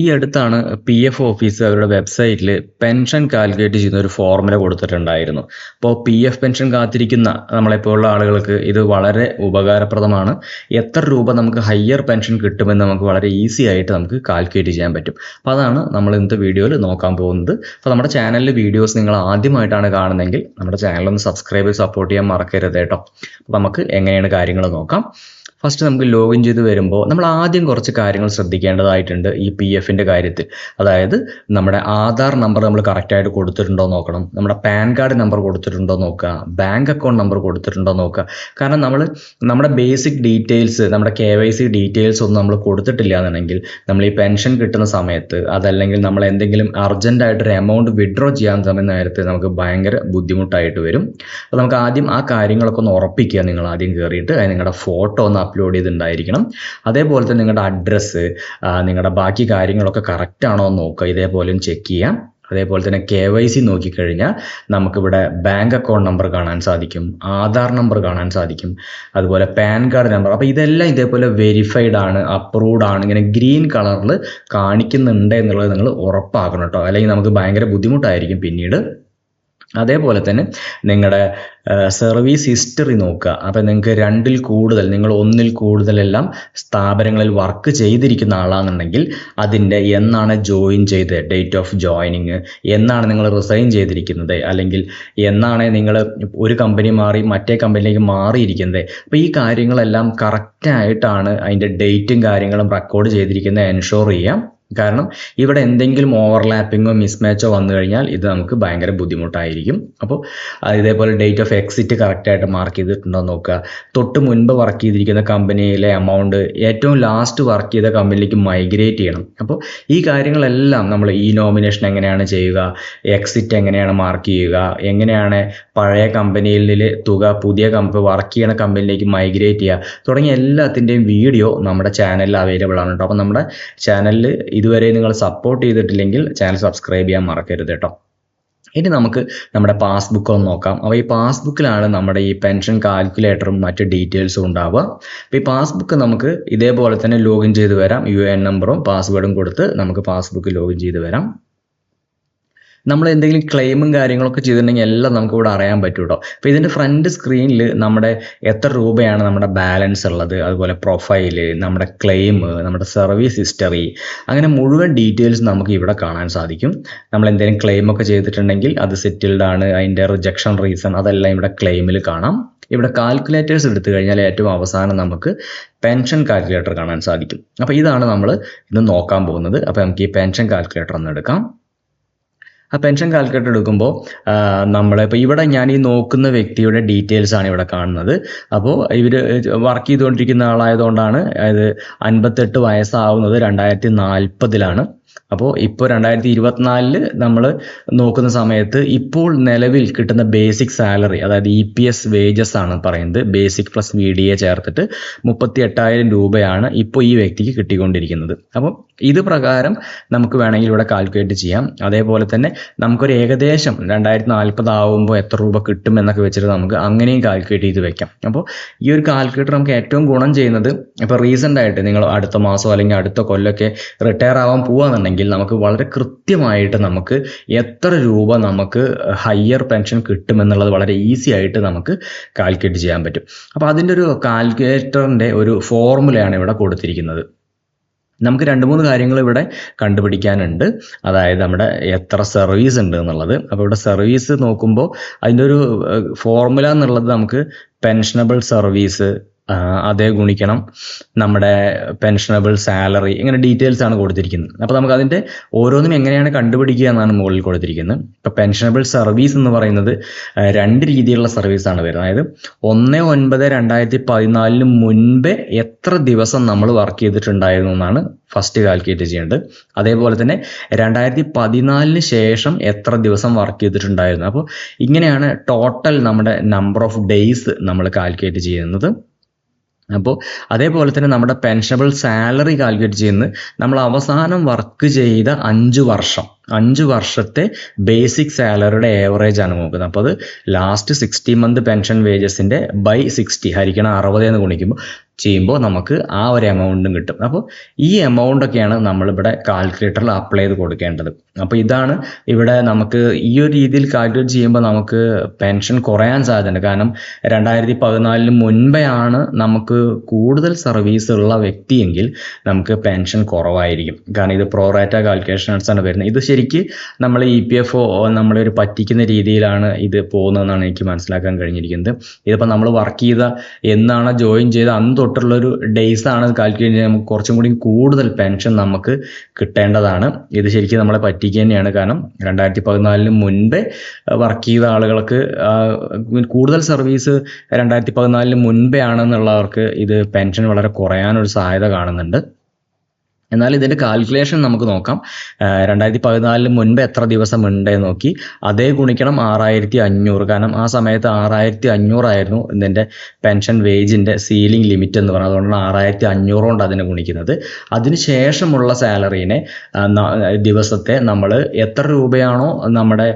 ഈ അടുത്താണ് P F office അവരുടെ വെബ്സൈറ്റിൽ പെൻഷൻ കാൽക്കുലേറ്റ് ചെയ്യുന്ന ഒരു ഫോർമുല കൊടുത്തിട്ടുണ്ടായിരുന്നു. അപ്പോൾ പി എഫ് പെൻഷൻ കാത്തിരിക്കുന്ന നമ്മളെപ്പോലുള്ള ആളുകൾക്ക് ഇത് വളരെ ഉപകാരപ്രദമാണ്. എത്ര രൂപ നമുക്ക് ഹയ്യർ പെൻഷൻ കിട്ടുമെന്ന് നമുക്ക് വളരെ ഈസി ആയിട്ട് നമുക്ക് കാൽക്കുലേറ്റ് ചെയ്യാൻ പറ്റും. അപ്പോൾ അതാണ് നമ്മൾ ഇന്നത്തെ വീഡിയോയിൽ നോക്കാൻ പോകുന്നത്. അപ്പോൾ നമ്മുടെ ചാനലിലെ വീഡിയോസ് നിങ്ങൾ ആദ്യമായിട്ടാണ് കാണുന്നതെങ്കിൽ നമ്മുടെ ചാനൽ ഒന്ന് സബ്സ്ക്രൈബ് സപ്പോർട്ട് ചെയ്യാൻ മറക്കരുത് കേട്ടോ. അപ്പോൾ നമുക്ക് എങ്ങനെയാണ് കാര്യങ്ങൾ നോക്കാം. ഫസ്റ്റ് നമുക്ക് ലോഗിൻ ചെയ്ത് വരുമ്പോൾ നമ്മൾ ആദ്യം കുറച്ച് കാര്യങ്ങൾ ശ്രദ്ധിക്കേണ്ടതായിട്ടുണ്ട് ഈ പി എഫിന്റെ കാര്യത്തിൽ. അതായത് നമ്മുടെ ആധാർ നമ്പർ നമ്മൾ കറക്റ്റായിട്ട് കൊടുത്തിട്ടുണ്ടോ നോക്കണം. നമ്മുടെ പാൻ കാർഡ് നമ്പർ കൊടുത്തിട്ടുണ്ടോ നോക്കുക. ബാങ്ക് അക്കൗണ്ട് നമ്പർ കൊടുത്തിട്ടുണ്ടോ നോക്കുക. കാരണം നമ്മൾ നമ്മുടെ ബേസിക് ഡീറ്റെയിൽസ് നമ്മുടെ കെ വൈ സി ഡീറ്റെയിൽസ് ഒന്നും നമ്മൾ കൊടുത്തിട്ടില്ല എന്നുണ്ടെങ്കിൽ നമ്മൾ ഈ പെൻഷൻ കിട്ടുന്ന സമയത്ത് അതല്ലെങ്കിൽ നമ്മൾ എന്തെങ്കിലും അർജന്റായിട്ടൊരു എമൗണ്ട് വിഡ്രോ ചെയ്യാൻ സമയം നേരത്തെ നമുക്ക് ഭയങ്കര ബുദ്ധിമുട്ടായിട്ട് വരും. അപ്പോൾ നമുക്ക് ആദ്യം ആ കാര്യങ്ങളൊക്കെ ഒന്ന് ഉറപ്പിക്കുക നിങ്ങൾ ആദ്യം കയറിയിട്ട്. നിങ്ങളുടെ ഫോട്ടോ ഒന്ന് അപ്ലോഡ് ചെയ്തിട്ടുണ്ടായിരിക്കണം. അതേപോലെ തന്നെ നിങ്ങളുടെ അഡ്രസ്സ് നിങ്ങളുടെ ബാക്കി കാര്യങ്ങളൊക്കെ കറക്റ്റ് ആണോ എന്ന് നോക്കുക. ഇതേപോലെ ചെക്ക് ചെയ്യാം അതേപോലെ തന്നെ കെ വൈ സി നോക്കിക്കഴിഞ്ഞാൽ നമുക്കിവിടെ ബാങ്ക് അക്കൗണ്ട് നമ്പർ കാണാൻ സാധിക്കും. ആധാർ നമ്പർ കാണാൻ സാധിക്കും. അതുപോലെ പാൻ കാർഡ് നമ്പർ അപ്പോൾ ഇതെല്ലാം ഇതേപോലെ വെരിഫൈഡ് ആണ് അപ്രൂവ്ഡ് ആണ്. ഇങ്ങനെ ഗ്രീൻ കളറിൽ കാണിക്കുന്നുണ്ട് എന്നുള്ളത് നിങ്ങൾ ഉറപ്പാക്കണം കേട്ടോ. അല്ലെങ്കിൽ നമുക്ക് ഭയങ്കര ബുദ്ധിമുട്ടായിരിക്കും പിന്നീട്. അതേപോലെ തന്നെ നിങ്ങളുടെ സർവീസ് ഹിസ്റ്ററി നോക്കുക. അപ്പോൾ നിങ്ങൾക്ക് രണ്ടിൽ കൂടുതൽ നിങ്ങൾ ഒന്നിൽ കൂടുതലെല്ലാം സ്ഥാപനങ്ങളിൽ വർക്ക് ചെയ്തിരിക്കുന്ന ആളാണെന്നുണ്ടെങ്കിൽ അതിന്റെ എന്നാണ് ജോയിൻ ചെയ്ത് ഡേറ്റ് ഓഫ് ജോയിനിങ് എന്നാണ് നിങ്ങൾ റിസൈൻ ചെയ്തിരിക്കുന്നത് അല്ലെങ്കിൽ എന്നാണ് നിങ്ങൾ ഒരു കമ്പനി മാറി മറ്റേ കമ്പനിയിലേക്ക് മാറിയിരിക്കുന്നത്. അപ്പോൾ ഈ കാര്യങ്ങളെല്ലാം കറക്റ്റായിട്ടാണ് അതിന്റെ ഡേറ്റും കാര്യങ്ങളും റെക്കോർഡ് ചെയ്തിരിക്കുന്നത് എൻഷുർ ചെയ്യാം. കാരണം ഇവിടെ എന്തെങ്കിലും ഓവർലാപ്പിങ്ങോ മിസ്മാച്ചോ വന്നു കഴിഞ്ഞാൽ ഇത് നമുക്ക് ഭയങ്കര ബുദ്ധിമുട്ടായിരിക്കും. അപ്പോൾ ഇതേപോലെ ഡേറ്റ് ഓഫ് എക്സിറ്റ് കറക്റ്റായിട്ട് മാർക്ക് ചെയ്തിട്ടുണ്ടോ നോക്കുക. തൊട്ട് മുൻപ് വർക്ക് ചെയ്തിരിക്കുന്ന കമ്പനിയിലെ എമൗണ്ട് ഏറ്റവും ലാസ്റ്റ് വർക്ക് ചെയ്ത കമ്പനിയിലേക്ക് മൈഗ്രേറ്റ് ചെയ്യണം. അപ്പോൾ ഈ കാര്യങ്ങളെല്ലാം നമ്മൾ ഈ നോമിനേഷൻ എങ്ങനെയാണ് ചെയ്യുക എക്സിറ്റ് എങ്ങനെയാണ് മാർക്ക് ചെയ്യുക എങ്ങനെയാണ് പഴയ കമ്പനിയിൽ തുക പുതിയ കമ്പ വർക്ക് ചെയ്യണ കമ്പനിയിലേക്ക് മൈഗ്രേറ്റ് ചെയ്യുക തുടങ്ങിയ എല്ലാത്തിന്റെയും വീഡിയോ നമ്മുടെ ചാനലിൽ അവൈലബിൾ ആണ് കേട്ടോ. അപ്പോൾ നമ്മുടെ ചാനലിൽ ഇതുവരെ നിങ്ങൾ സപ്പോർട്ട് ചെയ്തിട്ടില്ലെങ്കിൽ ചാനൽ സബ്സ്ക്രൈബ് ചെയ്യാൻ മറക്കരുത് കേട്ടോ. ഇനി നമുക്ക് നമ്മുടെ പാസ്ബുക്ക് ഒന്ന് നോക്കാം. അപ്പോൾ ഈ പാസ്ബുക്കിലാണ് നമ്മുടെ ഈ പെൻഷൻ കാൽക്കുലേറ്ററും മറ്റ് ഡീറ്റെയിൽസും ഉണ്ടാവുക. അപ്പോൾ ഈ പാസ്ബുക്ക് നമുക്ക് ഇതേപോലെ തന്നെ ലോഗിൻ ചെയ്ത് വരാം. യു എൻ നമ്പറും പാസ്വേഡും കൊടുത്ത് നമുക്ക് പാസ്ബുക്ക് ലോഗിൻ ചെയ്ത് വരാം. നമ്മൾ എന്തെങ്കിലും ക്ലെയിമും കാര്യങ്ങളൊക്കെ ചെയ്തിട്ടുണ്ടെങ്കിൽ എല്ലാം നമുക്ക് ഇവിടെ അറിയാൻ പറ്റും കേട്ടോ അപ്പോൾ ഇതിന്റെ ഫ്രണ്ട് സ്ക്രീനിൽ നമ്മുടെ എത്ര രൂപയാണ് നമ്മുടെ ബാലൻസ് ഉള്ളത് അതുപോലെ പ്രൊഫൈൽ നമ്മുടെ ക്ലെയിം നമ്മുടെ സർവീസ് ഹിസ്റ്ററി അങ്ങനെ മുഴുവൻ ഡീറ്റെയിൽസ് നമുക്ക് ഇവിടെ കാണാൻ സാധിക്കും. നമ്മൾ എന്തെങ്കിലും ക്ലെയിം ഒക്കെ ചെയ്തിട്ടുണ്ടെങ്കിൽ അത് സെറ്റിൽഡ് ആണ് അതിന്റെ റിജക്ഷൻ റീസൺ അതെല്ലാം ഇവിടെ ക്ലെയിമിൽ കാണാം. ഇവിടെ കാൽക്കുലേറ്റേഴ്സ് എടുത്തു കഴിഞ്ഞാൽ ഏറ്റവും അവസാനം നമുക്ക് പെൻഷൻ കാൽക്കുലേറ്റർ കാണാൻ സാധിക്കും. അപ്പോൾ ഇതാണ് നമ്മൾ ഇന്ന് നോക്കാൻ പോകുന്നത്. അപ്പോൾ നമുക്ക് ഈ പെൻഷൻ കാൽക്കുലേറ്റർ ഒന്ന് എടുക്കാം. ആ പെൻഷൻ കാൽക്കുലേറ്റർ എടുക്കുമ്പോൾ നമ്മൾ ഇപ്പോൾ ഇവിടെ ഞാൻ ഈ നോക്കുന്ന വ്യക്തിയുടെ ഡീറ്റെയിൽസ് ആണ് ഇവിടെ കാണുന്നത്. അപ്പോൾ ഇവർ വർക്ക് ചെയ്തുകൊണ്ടിരിക്കുന്ന ആളായതുകൊണ്ടാണ് അതായത് അൻപത്തെട്ട് വയസ്സാവുന്നത് രണ്ടായിരത്തി നാൽപ്പതിലാണ്. അപ്പോൾ ഇപ്പോൾ രണ്ടായിരത്തി ഇരുപത്തിനാലിൽ നമ്മൾ നോക്കുന്ന സമയത്ത് ഇപ്പോൾ നിലവിൽ കിട്ടുന്ന ബേസിക് സാലറി അതായത് ഇ പി എസ് വേജസ് ആണ് പറയുന്നത്. Basic plus V D A ചേർത്തിട്ട് മുപ്പത്തി എട്ടായിരം രൂപയാണ് ഇപ്പോൾ ഈ വ്യക്തിക്ക് കിട്ടിക്കൊണ്ടിരിക്കുന്നത്. അപ്പം ഇത് പ്രകാരം നമുക്ക് വേണമെങ്കിൽ ഇവിടെ കാൽക്കുലേറ്റ് ചെയ്യാം. അതേപോലെ തന്നെ നമുക്കൊരു ഏകദേശം രണ്ടായിരത്തി നാൽപ്പത് ആവുമ്പോൾ എത്ര രൂപ കിട്ടും എന്നൊക്കെ വെച്ചിട്ട് നമുക്ക് അങ്ങനെയും കാൽക്കുലേറ്റ് ചെയ്ത് വെക്കാം. അപ്പോൾ ഈ ഒരു കാൽക്കുലേറ്റർ നമുക്ക് ഏറ്റവും ഗുണം ചെയ്യുന്നത് ഇപ്പോൾ റീസെന്റ് ആയിട്ട് നിങ്ങൾ അടുത്ത മാസം അല്ലെങ്കിൽ അടുത്ത കൊല്ലമൊക്കെ റിട്ടയർ ആവാൻ പോവാന്നുണ്ടെങ്കിൽ നമുക്ക് വളരെ കൃത്യമായിട്ട് നമുക്ക് എത്ര രൂപ നമുക്ക് ഹയർ പെൻഷൻ കിട്ടുമെന്നുള്ളത് വളരെ ഈസി ആയിട്ട് നമുക്ക് കാൽക്കുലേറ്റ് ചെയ്യാൻ പറ്റും. അപ്പോൾ അതിന്റെ ഒരു കാൽക്കുലേറ്ററിന്റെ ഒരു ഫോർമുലയാണ് ഇവിടെ കൊടുത്തിരിക്കുന്നത്. നമുക്ക് രണ്ട് മൂന്ന് കാര്യങ്ങൾ ഇവിടെ കണ്ടുപിടിക്കാനുണ്ട്. അതായത് നമ്മുടെ എത്ര സർവീസ് ഉണ്ട് എന്നുള്ളത്. അപ്പോൾ ഇവിടെ സർവീസ് നോക്കുമ്പോൾ അതിന്റെ ഒരു ഫോർമുല എന്നുള്ളത് നമുക്ക് പെൻഷനബിൾ സർവീസ് അതേ ഗുണിക്കണം. നമ്മുടെ പെൻഷനബിൾ സാലറി ഇങ്ങനെ ഡീറ്റെയിൽസ് ആണ് കൊടുത്തിരിക്കുന്നത്. അപ്പോൾ നമുക്ക് അതിന്റെ ഓരോന്നിനും എങ്ങനെയാണ് കണ്ടുപിടിക്കുക എന്നാണ് മുകളിൽ കൊടുത്തിരിക്കുന്നത്. ഇപ്പോൾ പെൻഷനബിൾ സർവീസ് എന്ന് പറയുന്നത് രണ്ട് രീതിയിലുള്ള സർവീസ് ആണ് വരുന്നത്. അതായത് ഒന്ന് ഒൻപത് രണ്ടായിരത്തി പതിനാലിന് മുൻപേ എത്ര ദിവസം നമ്മൾ വർക്ക് ചെയ്തിട്ടുണ്ടായിരുന്നു എന്നാണ് ഫസ്റ്റ് കാൽക്കുലേറ്റ് ചെയ്യേണ്ടത്. അതേപോലെ തന്നെ രണ്ടായിരത്തി പതിനാലിന് ശേഷം എത്ര ദിവസം വർക്ക് ചെയ്തിട്ടുണ്ടായിരുന്നു. അപ്പോൾ ഇങ്ങനെയാണ് ടോട്ടൽ നമ്മുടെ നമ്പർ ഓഫ് ഡേയ്സ് നമ്മൾ കാൽക്കുലേറ്റ് ചെയ്യുന്നത്. അപ്പോൾ അതേപോലെ തന്നെ നമ്മുടെ പെൻഷനബിൾ സാലറി കാൽക്കുലേറ്റ് ചെയ്യുന്നത് നമ്മൾ അവസാനം വർക്ക് ചെയ്ത അഞ്ച് വർഷം അഞ്ച് വർഷത്തെ ബേസിക് സാലറിയുടെ ഏവറേജ് ആണ് നോക്കുന്നത്. അപ്പോൾ അത് ലാസ്റ്റ് സിക്സ്റ്റി മന്ത് പെൻഷൻ വേജസിന്റെ ബൈ സിക്സ്റ്റി ഹരിക്കണം അറുപത് എന്ന് ഗുണിക്കുമ്പോൾ. ചെയ്യുമ്പോൾ നമുക്ക് ആ ഒരു എമൗണ്ടും കിട്ടും. അപ്പോൾ ഈ എമൗണ്ടൊക്കെയാണ് നമ്മളിവിടെ കാൽക്കുലേറ്ററിൽ അപ്ലൈ ചെയ്ത് കൊടുക്കേണ്ടത്. അപ്പോൾ ഇതാണ് ഇവിടെ നമുക്ക് ഈ ഒരു രീതിയിൽ കാൽക്കുലേറ്റ് ചെയ്യുമ്പോൾ നമുക്ക് പെൻഷൻ കുറയാൻ സാധ്യതയുണ്ട്. കാരണം രണ്ടായിരത്തി പതിനാലിന് മുൻപേ ആണ് നമുക്ക് കൂടുതൽ സർവീസ് ഉള്ള വ്യക്തിയെങ്കിൽ നമുക്ക് പെൻഷൻ കുറവായിരിക്കും. കാരണം ഇത് പ്രോറാറ്റ കാൽക്കുലേഷൻ ആണ് വരുന്നത്. ഇത് ശരിക്ക് നമ്മൾ ഇ പി എഫ് ഒ ഒരു പറ്റിക്കുന്ന രീതിയിലാണ് ഇത് പോകുന്നതെന്നാണ് എനിക്ക് മനസ്സിലാക്കാൻ കഴിഞ്ഞിരിക്കുന്നത്. ഇതിപ്പോൾ നമ്മൾ വർക്ക് ചെയ്ത എന്നാണ് ജോയിൻ ചെയ്ത അന്ന് തൊട്ടുള്ള ഒരു ഡേയ്സ് ആണ് കാൽക്കുലേറ്റ് ചെയ്യുന്നത്. നമുക്ക് കുറച്ചും കൂടി കൂടുതൽ പെൻഷൻ നമുക്ക് കിട്ടേണ്ടതാണ്. ഇത് ശരിക്കും നമ്മളെ പറ്റിക്കുക തന്നെയാണ്. കാരണം രണ്ടായിരത്തി പതിനാലിന് മുൻപേ വർക്ക് ചെയ്ത ആളുകൾക്ക് കൂടുതൽ സർവീസ് രണ്ടായിരത്തി പതിനാലിന് മുൻപേ ആണെന്നുള്ളവർക്ക് ഇത് പെൻഷൻ വളരെ കുറയാനൊരു സാധ്യത കാണുന്നുണ്ട്. എന്നാൽ ഇതിന്റെ കാൽക്കുലേഷൻ നമുക്ക് നോക്കാം. രണ്ടായിരത്തി പതിനാലിന് മുൻപ് എത്ര ദിവസം ഉണ്ട് നോക്കി. അതേ ഗുണിക്കണം ആറായിരത്തി അഞ്ഞൂറ് കാരണം ആ സമയത്ത് ആറായിരത്തി അഞ്ഞൂറായിരുന്നു ഇതിന്റെ പെൻഷൻ വേജിന്റെ സീലിംഗ് ലിമിറ്റ് എന്ന് പറയുന്നത് അതുകൊണ്ടാണ് ആറായിരത്തി അഞ്ഞൂറ് കൊണ്ട് അതിനെ ഗുണിക്കുന്നത്. അതിന് ശേഷമുള്ള സാലറീനെ ദിവസത്തെ നമ്മൾ എത്ര രൂപയാണോ നമ്മുടെ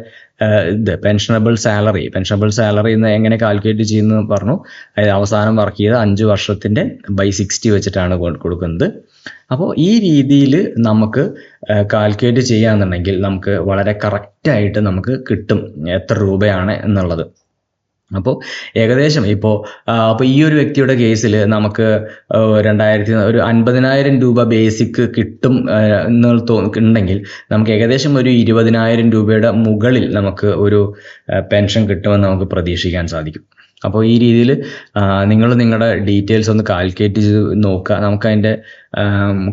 ഇത് പെൻഷനബിൾ സാലറി പെൻഷനബിൾ സാലറി എന്ന് എങ്ങനെ കാൽക്കുലേറ്റ് ചെയ്യുന്നു പറഞ്ഞു. അവസാനം വർക്ക് ചെയ്ത അഞ്ച് വർഷത്തിന്റെ ബൈ സിക്സ്റ്റി വെച്ചിട്ടാണ് കൊടുക്കുന്നത്. അപ്പോൾ ഈ രീതിയിൽ നമുക്ക് കാൽക്കുലേറ്റ് ചെയ്യാന്നുണ്ടെങ്കിൽ നമുക്ക് വളരെ കറക്റ്റായിട്ട് നമുക്ക് കിട്ടും എത്ര രൂപയാണ് എന്നുള്ളത്. അപ്പോൾ ഏകദേശം ഇപ്പോൾ അപ്പോൾ ഈ ഒരു വ്യക്തിയുടെ കേസിൽ നമുക്ക് രണ്ടായിരത്തി ഒരു അൻപതിനായിരം രൂപ ബേസിക് കിട്ടും എന്ന് തോന്നുന്നുണ്ടെങ്കിൽ നമുക്ക് ഏകദേശം ഒരു ഇരുപതിനായിരം രൂപയുടെ മുകളിൽ നമുക്ക് ഒരു പെൻഷൻ കിട്ടുമെന്ന് നമുക്ക് പ്രതീക്ഷിക്കാൻ സാധിക്കും. അപ്പോൾ ഈ രീതിയിൽ നിങ്ങൾ നിങ്ങളുടെ ഡീറ്റെയിൽസ് ഒന്ന് കാൽക്കുലേറ്റ് ചെയ്ത് നോക്കുക നമുക്കതിന്റെ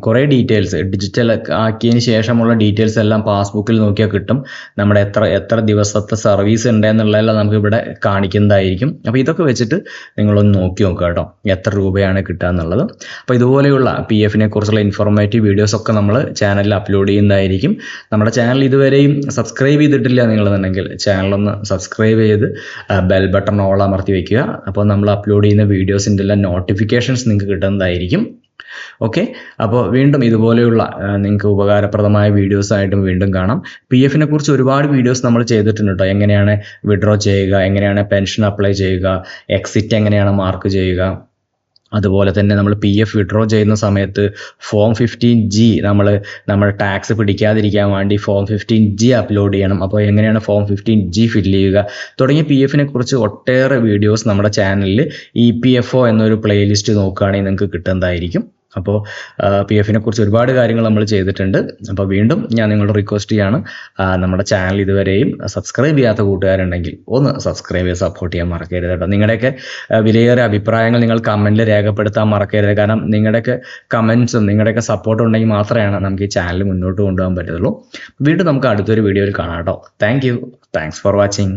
കുറേ ഡീറ്റെയിൽസ് ഡിജിറ്റൽ ആക്കിയതിന് ശേഷമുള്ള ഡീറ്റെയിൽസ് എല്ലാം പാസ്ബുക്കിൽ നോക്കിയാൽ കിട്ടും. നമ്മുടെ എത്ര എത്ര ദിവസത്തെ സർവീസ് ഉണ്ട് എന്നുള്ളതെല്ലാം നമുക്ക് ഇവിടെ കാണിക്കുന്നതായിരിക്കും. അപ്പോൾ ഇതൊക്കെ വെച്ചിട്ട് നിങ്ങളൊന്ന് നോക്കി നോക്കുക കേട്ടോ എത്ര രൂപയാണ് കിട്ടുക എന്നുള്ളത് അപ്പോൾ ഇതുപോലെയുള്ള പി എഫിനെ കുറിച്ചുള്ള ഇൻഫോർമേറ്റീവ് വീഡിയോസ് ഒക്കെ നമ്മൾ ചാനലിൽ അപ്ലോഡ് ചെയ്യുന്നതായിരിക്കും. നമ്മുടെ ചാനൽ ഇതുവരെയും സബ്സ്ക്രൈബ് ചെയ്തിട്ടില്ല നിങ്ങളെന്നുണ്ടെങ്കിൽ ചാനലൊന്ന് സബ്സ്ക്രൈബ് ചെയ്ത് ബെൽ ബട്ടൺ ഓൾ അമർത്തി വെക്കുക അപ്പോൾ നമ്മൾ അപ്ലോഡ് ചെയ്യുന്ന വീഡിയോസിന്റെ എല്ലാം നോട്ടിഫിക്കേഷൻസ് നിങ്ങൾക്ക് കിട്ടുന്നതായിരിക്കും. ഓക്കെ അപ്പോൾ വീണ്ടും ഇതുപോലെയുള്ള നിങ്ങൾക്ക് ഉപകാരപ്രദമായ വീഡിയോസ് ആയിട്ടും വീണ്ടും കാണാം. പി എഫിനെ കുറിച്ച് ഒരുപാട് വീഡിയോസ് നമ്മൾ ചെയ്തിട്ടുണ്ട് കേട്ടോ എങ്ങനെയാണ് വിഡ്രോ ചെയ്യുക എങ്ങനെയാണ് പെൻഷൻ അപ്ലൈ ചെയ്യുക എക്സിറ്റ് എങ്ങനെയാണ് മാർക്ക് ചെയ്യുക. അതുപോലെ തന്നെ നമ്മൾ പി എഫ് വിഡ്രോ ചെയ്യുന്ന സമയത്ത് ഫോം ഫിഫ്റ്റീൻ ജി നമ്മൾ നമ്മൾ ടാക്സ് പിടിക്കാതിരിക്കാൻ വേണ്ടി ഫോം ഫിഫ്റ്റീൻ ജി അപ്ലോഡ് ചെയ്യണം. അപ്പോൾ എങ്ങനെയാണ് ഫോം ഫിഫ്റ്റീൻ ജി ഫില്ല് ചെയ്യുക? തുടങ്ങിയ പി എഫിനെ കുറിച്ച് ഒട്ടേറെ വീഡിയോസ് നമ്മുടെ ചാനലിൽ ഇ പി എഫ് ഒ എന്നൊരു പ്ലേലിസ്റ്റ് നോക്കുകയാണെങ്കിൽ നിങ്ങൾക്ക് കിട്ടുന്നതായിരിക്കും. അപ്പോൾ പി എഫിനെ കുറിച്ച് ഒരുപാട് കാര്യങ്ങൾ നമ്മൾ ചെയ്തിട്ടുണ്ട്. അപ്പോൾ വീണ്ടും ഞാൻ നിങ്ങളോട് റിക്വസ്റ്റ് ചെയ്യാണ് നമ്മുടെ ചാനൽ ഇതുവരെയും സബ്സ്ക്രൈബ് ചെയ്യാത്ത കൂട്ടുകാരുണ്ടെങ്കിൽ ഒന്ന് സബ്സ്ക്രൈബ് ചെയ്ത് സപ്പോർട്ട് ചെയ്യാൻ മറക്കരുത് കേട്ടോ. നിങ്ങളുടെയൊക്കെ വിലയേറെ വിലയേറിയ അഭിപ്രായങ്ങൾ നിങ്ങൾ കമന്റിൽ രേഖപ്പെടുത്താൻ മറക്കരുത്. കാരണം നിങ്ങളുടെയൊക്കെ കമൻസും നിങ്ങളുടെയൊക്കെ സപ്പോർട്ട് ഉണ്ടെങ്കിൽ മാത്രമാണ് നമുക്ക് ഈ ചാനൽ മുന്നോട്ട് കൊണ്ടുപോകാൻ പറ്റുള്ളൂ വീണ്ടും നമുക്ക് അടുത്തൊരു വീഡിയോയിൽ കാണാം കേട്ടോ. Thank you thanks for watching